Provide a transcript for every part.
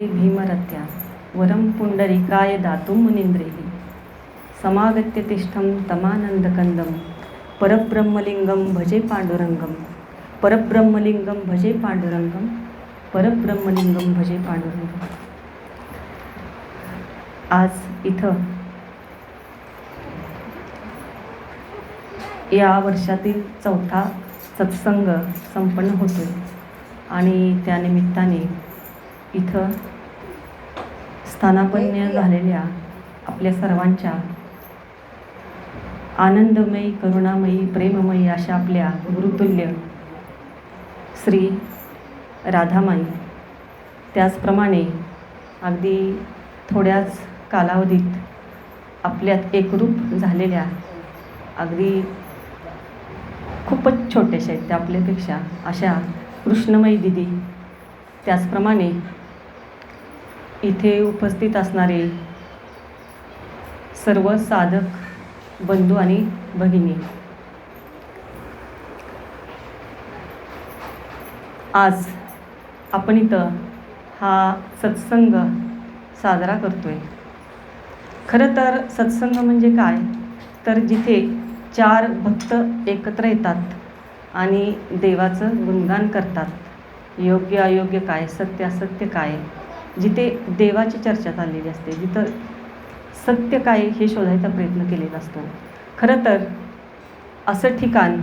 भीमरत्या वरं पुण्डरीकाय दातुं मुनीन्द्रैः। समागत्य तिष्ठं तमानन्दकन्दं परब्रह्मलिङ्गं भजे पाण्डुरङ्गं परब्रह्मलिङ्गं भजे पाण्डुरङ्गं परब्रह्मलिंगम भजे पांडुरंग आज इथं या वर्षातील चौथा सत्संग संपन्न होतो आणि त्यानिमित्ताने इथं स्थानापन्न झालेल्या आपल्या सर्वांच्या आनंदमयी करुणामयी प्रेममयी अशा आपल्या गुरुतुल्य श्री राधामाई. त्याचप्रमाणे अगदी थोड्याच कालावधीत आपल्यात एकरूप झालेल्या अगदी खूपच छोट्याशा आहेत त्या आपल्यापेक्षा अशा कृष्णमयी दिदी. त्याचप्रमाणे इथे उपस्थित असणारे सर्व साधक बंधू आणि भगिनी. आज आपण इथं हा सत्संग साजरा करतो आहे खरं तर सत्संग म्हणजे काय? तर जिथे चार भक्त एकत्र येतात आणि देवाचं गुणगान करतात. योग्य अयोग्य काय? सत्य असत्य काय? जिथे देवाची चर्चा चाललेली असते जिथं सत्य काय हे शोधायचा प्रयत्न केलेला असतो. खरं तर असं ठिकाण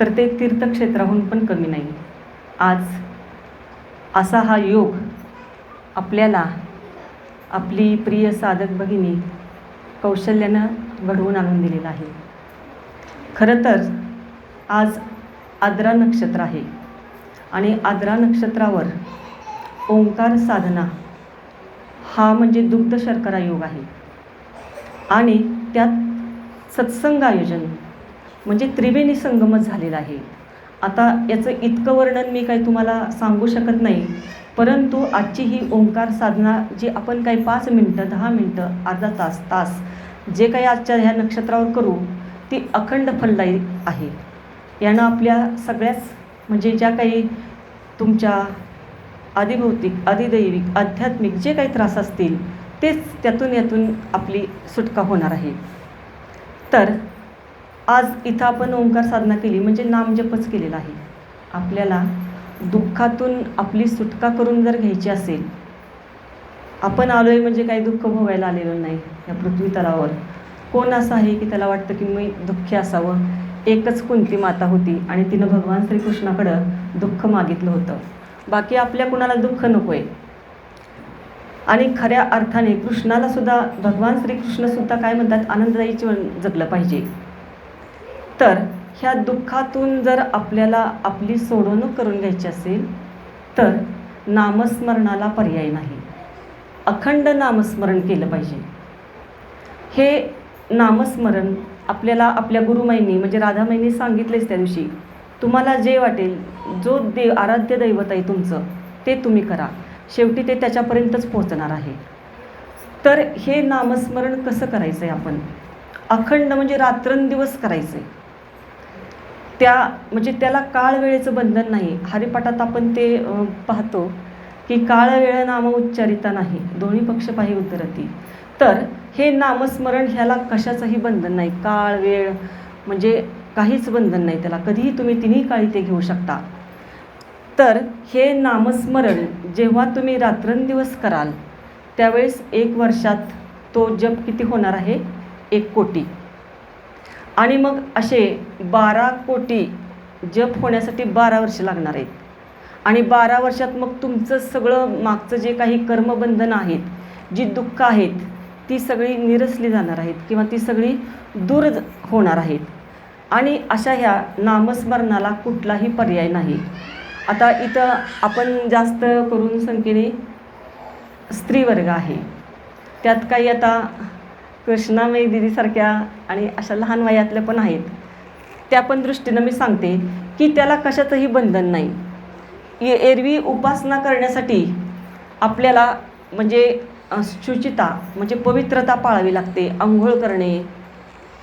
तर ते तीर्थक्षेत्राहून पण कमी नाही. आज असा हा योग आपल्याला आपली प्रिय साधक भगिनी कौशल्यानं घडवून आणून दिलेला आहे. खरं तर आज आद्रा नक्षत्र आहे आणि आद्रा नक्षत्रावर ओंकार साधना. हा म्हणजे दुग्ध शर्करा योग आहे. आणि त्यात सत्संग आयोजन म्हणजे त्रिवेणी संगमच झालेला आहे. आता याचं इतकं वर्णन मी काही तुम्हाला सांगू शकत नाही परंतु आजची ही ओंकार साधना जी आपण काही पाच मिनटं दहा मिनटं अर्धा तास तास जे काही आजच्या ह्या नक्षत्रावर करू ती अखंड फलदायी आहे. यानं आपल्या सगळ्याच म्हणजे ज्या काही तुमच्या आदिभौतिक आदिदैविक आध्यात्मिक जे काही त्रास असतील तेच त्यातून यातून आपली सुटका होणार आहे. तर आज इथं आपण ओंकार साधना केली म्हणजे नामजपच केलेला आहे. आपल्याला दुःखातून आपली सुटका करून जर घ्यायची असेल आपण आलो आहे म्हणजे काही दुःख भोगायला आलेलं नाही या पृथ्वी तलावर. कोण असं आहे की त्याला वाटतं की मी दुःखी असावं? एकच कुंती माता होती आणि तिनं भगवान श्रीकृष्णाकडं दुःख मागितलं होतं. बाकी आपल्या कुणाला दुःख नको आहे आणि खऱ्या अर्थाने कृष्णाला सुद्धा भगवान श्रीकृष्णसुद्धा काय म्हणतात आनंददायी जीवन जगलं पाहिजे. तर ह्या दुःखातून जर आपल्याला आपली सोडवणूक करून घ्यायची असेल तर नामस्मरणाला पर्याय नाही. अखंड नामस्मरण केलं पाहिजे. हे नामस्मरण आपल्याला आपल्या गुरुमाईंनी म्हणजे राधामाईंनी सांगितलेच त्या दिवशी तुम्हाला जे वाटेल जो देव आराध्य दैवत आहे तुमचं ते तुम्ही करा. शेवटी ते त्याच्यापर्यंतच पोहोचणार आहे. तर हे नामस्मरण कसं करायचं आहे आपण? अखंड म्हणजे रात्रंदिवस करायचं आहे त्या म्हणजे त्याला काळ वेळेचं बंधन नाही. हरिपाठात आपण ते पाहतो की काळ वेळ नाम उच्चारिता नाही. दोन्ही पक्ष पाही उद्धरती तर हे नामस्मरण ह्याला कशाचंही बंधन नाही. काळ वेळ म्हणजे काहीच बंधन नाही त्याला. कधीही तुम्ही तिन्ही काळी ते घेऊ शकता. तर हे नामस्मरण जेव्हा तुम्ही रात्रंदिवस कराल त्यावेळेस एक वर्षात तो जप किती होणार आहे? एक कोटी. आणि मग असे बारा कोटी जप होण्यासाठी बारा वर्ष लागणार आहेत. आणि बारा वर्षात मग तुमचं सगळं मागचं जे काही कर्मबंधनं आहेत जी दुःख आहेत ती सगळी निरसली जाणार आहेत किंवा ती सगळी दूर होणार आहेत. आणि अशा ह्या नामस्मरणाला कुठलाही पर्याय नाही. आता इथं आपण जास्त करून संख्येने स्त्रीवर्ग आहे. त्यात काही आता कृष्णामयी दिदीसारख्या आणि अशा लहान वयातल्या पण आहेत. त्या पण दृष्टीनं मी सांगते की त्याला कशाचंही बंधन नाही. ए एरवी उपासना करण्यासाठी आपल्याला म्हणजे शुचिता म्हणजे पवित्रता पाळावी लागते. आंघोळ करणे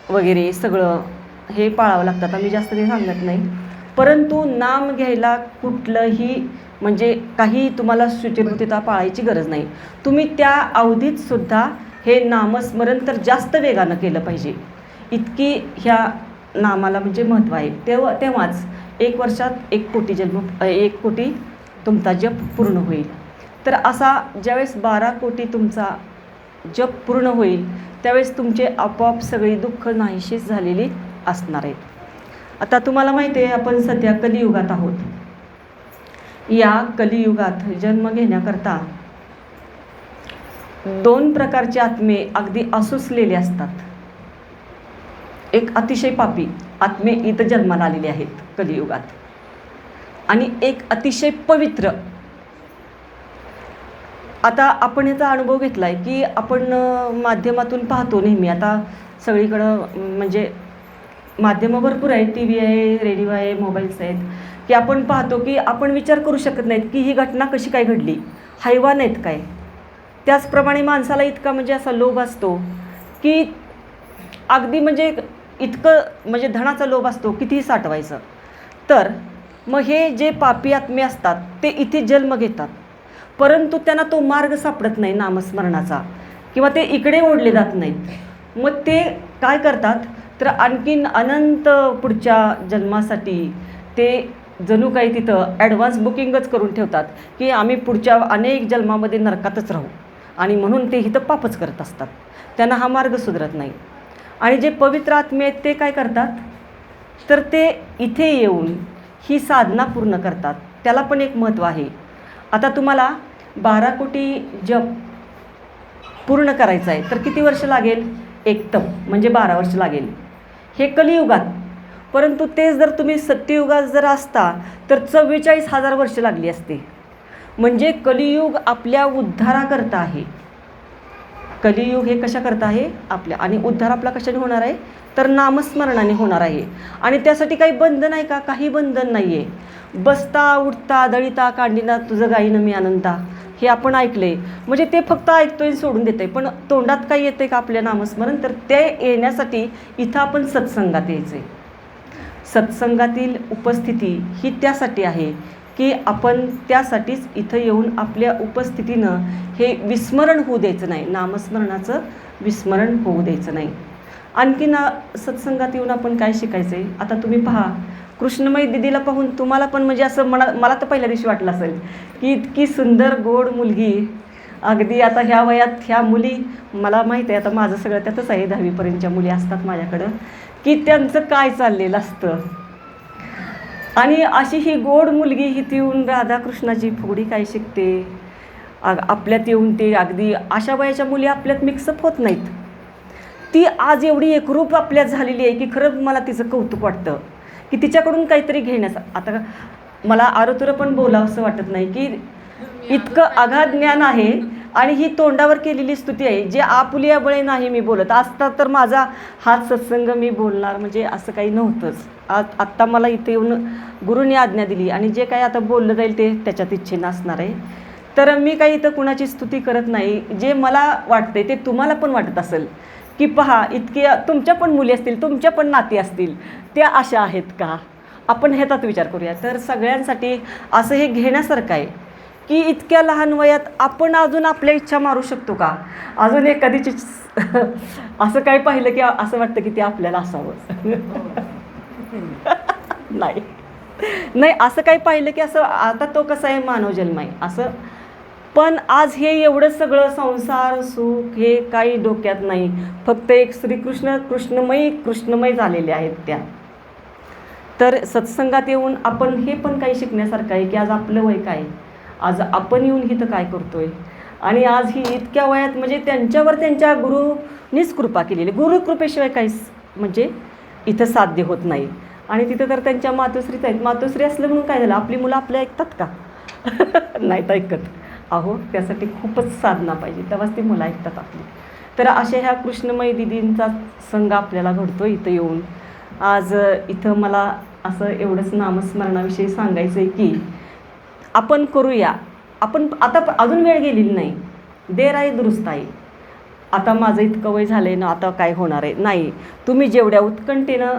वगैरे सगळं. हे पाळावं लागतं. आता मी जास्त ते सांगत नाही. परंतु नाम घ्यायला कुठलंही म्हणजे काही तुम्हाला शुचिर्भूतता पाळायची गरज नाही. तुम्ही त्या अवधीत सुद्धा हे नामस्मरण तर जास्त वेगानं केलं पाहिजे. इतकी ह्या नामाला म्हणजे महत्त्व आहे. तेव्हा तेव्हाच एक वर्षात एक कोटी जन्म एक कोटी तुमचा जप पूर्ण होईल. तर असा ज्यावेळेस बारा कोटी तुमचा जप पूर्ण होईल त्यावेळेस तुमचे आपोआप सगळी दुःख नाहीशीच झालेली असणार आहेत. आता तुम्हाला माहिती आहे आपण सध्या कलियुगात आहोत. या कलियुगात जन्म घेण्याकरता दोन प्रकारचे आत्मे अगदी असुसलेले असतात. एक अतिशय पापी आत्मे इथं जन्माला आलेले आहेत कलियुगात. आणि एक अतिशय पवित्र. आता आपण याचा अनुभव घेतला आहे की आपण माध्यमातून पाहतो नेहमी. आता सगळीकडं म्हणजे माध्यमं भरपूर आहेत टी व्ही आहे रेडिओ आहे मोबाईल्स आहेत की आपण पाहतो की आपण विचार करू शकत नाहीत की ही घटना कशी काय घडली. हैवान आहेत काय? त्याचप्रमाणे माणसाला इतका म्हणजे असा लोभ असतो की अगदी म्हणजे इतकं म्हणजे धनाचा लोभ असतो कितीही साठवायचं. तर मग हे जे पापी आत्मे असतात ते इथे जन्म घेतात. परंतु त्यांना तो मार्ग सापडत नाही नामस्मरणाचा किंवा ते इकडे ओढले जात नाहीत. मग ते काय करतात? तर आणखीन अनंत पुढच्या जन्मासाठी ते जणू काही तिथं ॲडव्हान्स बुकिंगच करून ठेवतात की आम्ही पुढच्या अनेक जन्मामध्ये नरकातच राहू. आणि म्हणून ते इथं पापच करत असतात. त्यांना हा मार्ग सुधरत नाही. आणि जे पवित्र आत्मे आहेत ते काय करतात? तर ते इथे येऊन ही साधना पूर्ण करतात. त्याला पण एक महत्त्व आहे. आता तुम्हाला बारा कोटी जप पूर्ण करायचं आहे तर किती वर्ष लागेल? एक तप म्हणजे बारा वर्ष लागेल. हे कलियुगात. परंतु तेच जर तुम्ही सत्ययुगात जर असता तर चव्वेचाळीस हजार वर्ष लागली असते. म्हणजे कलियुग आपल्या उद्धाराकरता आहे. कलियुग हे कशा करता आहे? आपल्या आणि उद्धार आपला कशाने होणार आहे? तर नामस्मरणाने होणार आहे. आणि त्यासाठी काही बंधन आहे का? काही बंधन नाही आहे बसता उठता दळिता कांडिना तुझं गाईनं मी आनंदा हे आपण ऐकले. म्हणजे ते फक्त ऐकतोय आणि सोडून देते पण तोंडात काही येते का आपल्या नामस्मरण? तर ते येण्यासाठी इथं आपण सत्संगात यायचं आहे सत्संगातील उपस्थिती ही त्यासाठी आहे. की आपण त्यासाठीच इथं येऊन आपल्या उपस्थितीनं हे विस्मरण होऊ द्यायचं नाही. नामस्मरणाचं विस्मरण होऊ द्यायचं नाही. आणखीन ना सत्संगात येऊन आपण काय शिकायचं आहे आता तुम्ही पहा. कृष्णमयी दिदीला पाहून तुम्हाला पण म्हणजे असं मला मला तर पहिल्या दिवशी वाटलं असेल की इतकी सुंदर गोड मुलगी. अगदी आता ह्या वयात ह्या मुली मला माहीत आहे आता माझं सगळं त्यातच आहे दहावीपर्यंतच्या मुली असतात माझ्याकडं की त्यांचं काय चाललेलं असतं? आणि अशी ही गोड मुलगी इथे येऊन राधाकृष्णाची फुगडी काय शिकते? आपल्यात येऊन ते अगदी अशा वयाच्या मुली आपल्यात मिक्सअप होत नाहीत. ती आज एवढी एकरूप आपल्यात झालेली आहे की खरं मला तिचं कौतुक वाटतं. की तिच्याकडून काहीतरी घेण्याचं आता मला आरोतुरं पण बोलावं असं वाटत नाही की इतकं अगाध ज्ञान आहे आणि ही तोंडावर केलेली स्तुती आहे जे आपुलिया बळे नाही मी बोलत. असता तर माझा हाच सत्संग मी बोलणार म्हणजे असं काही नव्हतंच. आज आत्ता मला इथे येऊन गुरुनी आज्ञा दिली आणि जे काही आता बोललं जाईल ते त्याच्यात इच्छेनं असणार आहे. तर मी काही इथं कुणाची स्तुती करत नाही. जे मला वाटते ते तुम्हाला पण वाटत असेल की पहा इतके तुमच्या पण मुली असतील तुमच्या पण नाती असतील त्या अशा आहेत का? आपण ह्याचाच विचार करूया. तर सगळ्यांसाठी असं हे घेण्यासारखं आहे. की इतक्या लहान वयात आपण अजून आपल्या इच्छा मारू शकतो का? अजून एखादीची असं काय पाहिलं की असं वाटतं की ते आपल्याला असावं. नाही. नाही असं काही पाहिलं की असं आता तो कसा आहे मानव जन्म आहे असं. पण आज हे एवढं सगळं संसार सुख हे काही डोक्यात नाही. फक्त एक श्रीकृष्ण कृष्णमयी कृष्णमय झालेले आहेत त्या. तर सत्संगात येऊन आपण हे पण काही शिकण्यासारखं आहे की आज आपलं वय काय? आज आपण येऊन इथं काय करतो आहे आणि आज ही इतक्या वयात म्हणजे त्यांच्यावर त्यांच्या गुरुनीच कृपा केलेली. गुरुकृपेशिवाय काहीच म्हणजे इथं साध्य होत नाही. आणि तिथं तर त्यांच्या मातोश्रीच आहेत. मातोश्री असलं म्हणून काय झालं? आपली मुलं आपल्या ऐकतात का? नाहीत ऐकत. अहो त्यासाठी खूपच साधना पाहिजे. तेव्हाच ती मुलं ऐकतात आपली. तर अशा ह्या कृष्णमयी दिदींचा संघ आपल्याला घडतो इथं येऊन. आज इथं मला असं एवढंच नामस्मरणाविषयी सांगायचं आहे की आपण करूया. आपण आता प- अजून वेळ गेलेली नाही. देर आहे दुरुस्त आहे आता माझं इतकं वय झालं आहे ना आता काय होणार आहे? नाही. तुम्ही जेवढ्या उत्कंठेनं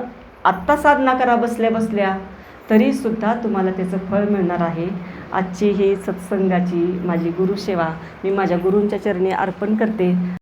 आत्ता साधना करा बसल्या बसल्या तरीसुद्धा तुम्हाला त्याचं फळ मिळणार आहे. आजची ही सत्संगाची माझी गुरुसेवा मी माझ्या गुरूंच्या चरणी अर्पण करते.